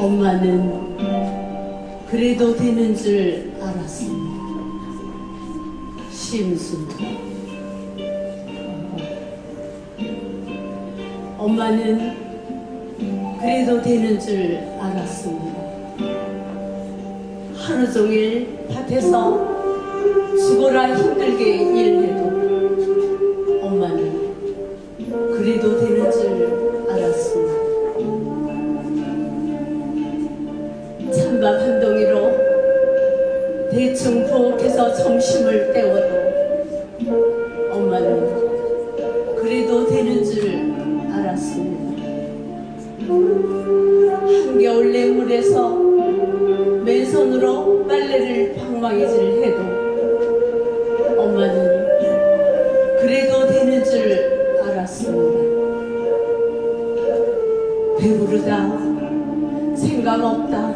엄마는 그래도 되는 줄 알았습니다. 심순. 엄마는 그래도 되는 줄 알았습니다. 하루 종일 밭에서 죽어라 힘들게 일해도 대충 부엌에서 점심을 때워도 엄마는 그래도 되는 줄 알았습니다. 한겨울 내물에서 맨손으로 빨래를 방망이질 해도 엄마는 그래도 되는 줄 알았습니다. 배부르다, 생각 없다,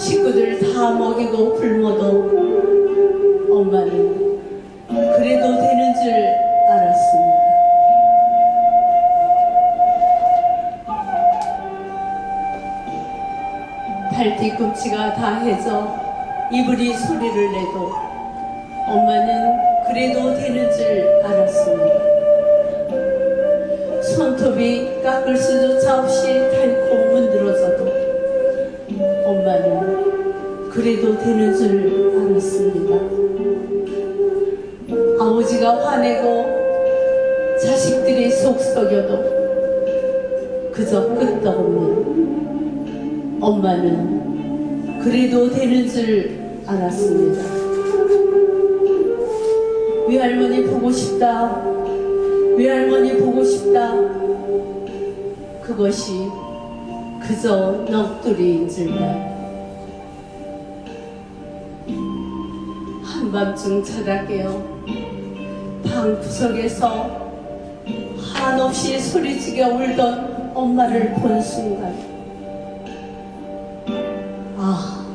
식구들 다 먹이고 굶어도 엄마는 그래도 되는 줄 알았습니다. 발 뒤꿈치가 다 해져 이불이 소리를 내도 엄마는 그래도 되는 줄 알았습니다. 손톱이 깎을 수조차 없이 닳고 그래도 되는 줄 알았습니다. 아버지가 화내고 자식들이 속썩여도 그저 끄떡없는 엄마는 그래도 되는 줄 알았습니다. 외할머니 보고 싶다. 외할머니 보고 싶다. 그것이 그저 넋두리인 줄만. 한밤중 깨어 방 구석에서 한없이 소리지게 울던 엄마를 본 순간 아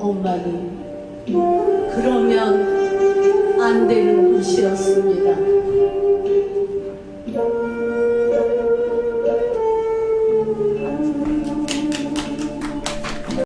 엄마는 그러면 안 되는 것이었습니다.